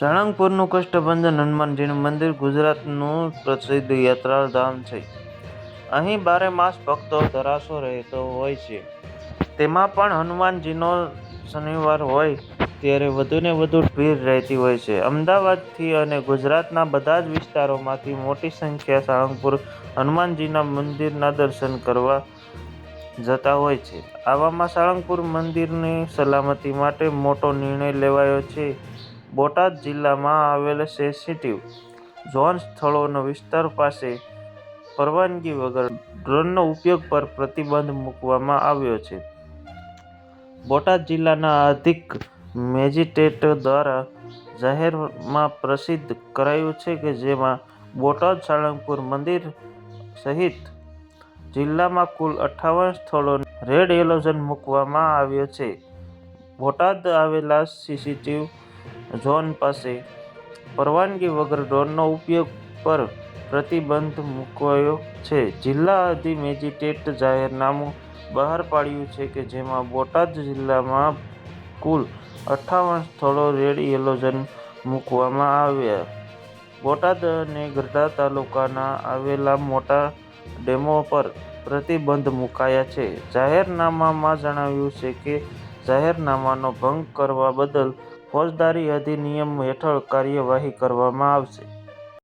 સાળંગપુરનું કષ્ટભંજન હનુમાનજીનું મંદિર ગુજરાતનું પ્રસિદ્ધ યાત્રાધામ છે. અહીં બારે માસ ભક્તો ધરાશો રહેતો હોય છે. તેમાં પણ હનુમાનજીનો શનિવાર હોય ત્યારે વધુને વધુ ભીડ રહેતી હોય છે. અમદાવાદથી અને ગુજરાતના બધા જ વિસ્તારોમાંથી મોટી સંખ્યા સાળંગપુર હનુમાનજીના મંદિરના દર્શન કરવા જતા હોય છે. આવામાં સાળંગપુર મંદિરની સલામતી માટે મોટો નિર્ણય લેવાયો છે. બોટાદ જિલ્લામાં આવેલ સેન્સિટિવ ઝોન સ્થળોનો વિસ્તાર પાસે પરવાનગી વગર ડ્રોનનો ઉપયોગ પર પ્રતિબંધ મૂકવામાં આવ્યો છે. બોટાદ જિલ્લાના અધિક મેજિસ્ટ્રેટ દ્વારા જાહેરમાં પ્રસિદ્ધ કરાયું છે કે જેમાં બોટાદ સાળંગપુર મંદિર સહિત જિલ્લામાં કુલ અઠ્ઠાવન સ્થળોને રેડ એલર્ટ મૂકવામાં આવ્યો છે. બોટાદ આવેલા સેન્સિટિવ ઝોન પાસે પરવાનગી વગર ડ્રોનનો ઉપયોગ પર પ્રતિબંધ મૂકાયો છે. જિલ્લા અધિ મેજિસ્ટ્રેટ જાહેરનામું બહાર પાડ્યું છે કે જેમાં બોટાદ જિલ્લામાં કુલ અઠ્ઠાવન સ્થળો રેડ એલર્ટ મૂકવામાં આવ્યા. બોટાદ અને ગઢડા તાલુકાના આવેલા મોટા ડેમો પર પ્રતિબંધ મૂકાયા છે. જાહેરનામામાં જણાવ્યું છે કે જાહેરનામાનો ભંગ કરવા બદલ ફોજદારી અધિનિયમ હેઠળ કાર્યવાહી કરવામાં આવશે.